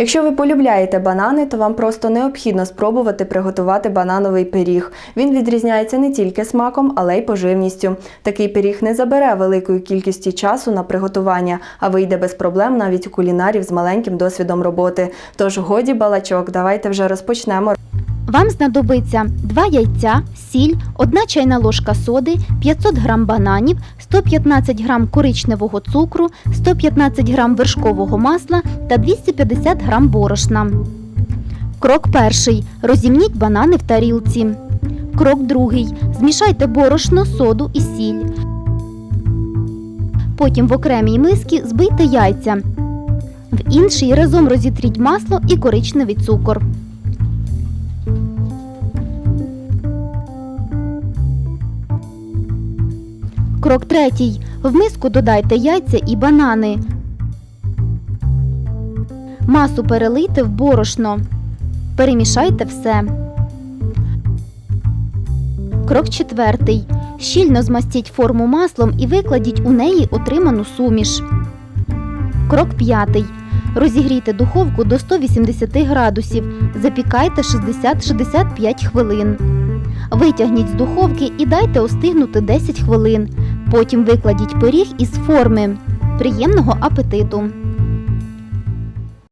Якщо ви полюбляєте банани, то вам просто необхідно спробувати приготувати банановий пиріг. Він відрізняється не тільки смаком, але й поживністю. Такий пиріг не забере великої кількості часу на приготування, а вийде без проблем навіть у кулінарів з маленьким досвідом роботи. Тож годі балачок, давайте вже розпочнемо. Вам знадобиться 2 яйця, сіль, 1 чайна ложка соди, 500 г бананів, 115 г коричневого цукру, 115 г вершкового масла та 250 г борошна. Крок перший. Розімніть банани в тарілці. Крок другий. Змішайте борошно, соду і сіль. Потім в окремій мисці збийте яйця. В іншій разом розітріть масло і коричневий цукор. Крок третій. В миску додайте яйця і банани. Масу перелийте в борошно. Перемішайте все. Крок четвертий. Щільно змастіть форму маслом і викладіть у неї отриману суміш. Крок п'ятий. Розігрійте духовку до 180 градусів. Запікайте 60-65 хвилин. Витягніть з духовки і дайте остигнути 10 хвилин. Потім викладіть пиріг із форми. Приємного апетиту!